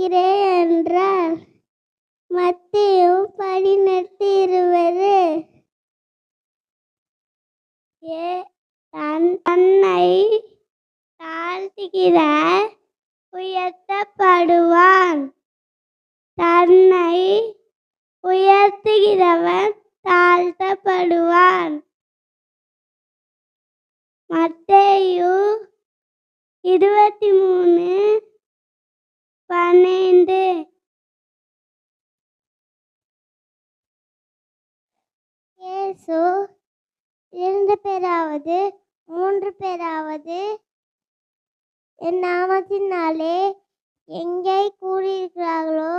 இருக்கிறேன் என்றார் மத்தியு பதினெட்டு இருபது. ஏ தன் தன்னை தாழ்த்துகிற உயர்த்தப்படுவான். தன்னை உயர்த்துகிறவன் தாழ்த்தப்படுவான். மத்தேயு இருபத்தி மூணு பன்னெண்டு இயேசு இரண்டு பேராவது மூன்று பேராவது என் நாமத்தினாலே எங்கே கூறியிருக்கிறார்களோ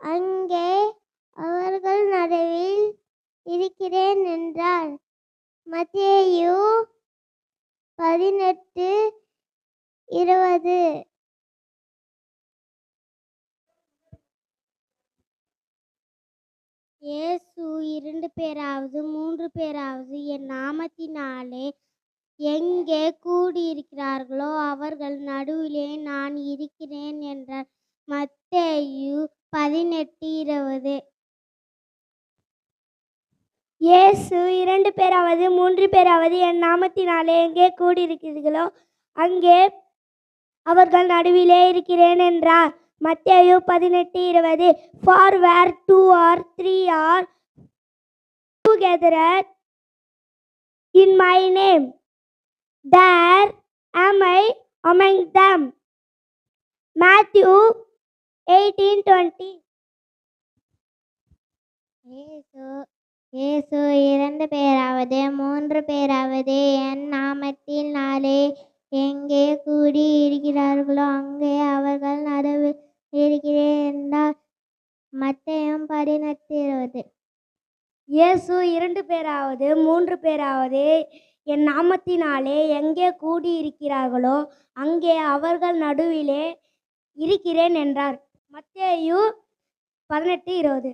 அங்கே அவர்கள் நடுவில் இருக்கிறேன் என்றார். மத்தேயு பதினெட்டு இருபது இயேசு இரண்டு பேராவது மூன்று பேராவது என் நாமத்தினாலே எங்கே கூடியிருக்கிறார்களோ அவர்கள் நடுவிலே நான் இருக்கிறேன் என்றார் மத்தேயு பதினெட்டு இருபது. இயேசு இரண்டு பேராவது மூன்று பேராவது என் நாமத்தினாலே எங்கே கூடியிருக்கிறீர்களோ அங்கே அவர்கள் நடுவிலே இருக்கிறேன் என்றார். மத்தேயு பதினெட்டு இருபது. For where two or three are together in my name. There am I among them. Matthew 18:20 இயேசு இயேசு இரண்டு பேராவது மூன்று பேராவது என் நாமத்தில் நாளே எங்கே கூடி இருக்கிறார்களோ அங்கே அவர்கள் நடுவில் இருக்கிறேன் என்றார். மத்தையும் பதினெட்டு இருபது. இயேசு இரண்டு பேராவது மூன்று பேராவது என் நாமத்தினாலே எங்கே கூடியிருக்கிறார்களோ அங்கே அவர்கள் நடுவிலே இருக்கிறேன் என்றார். மத்தேயு பதினெட்டு இருபது.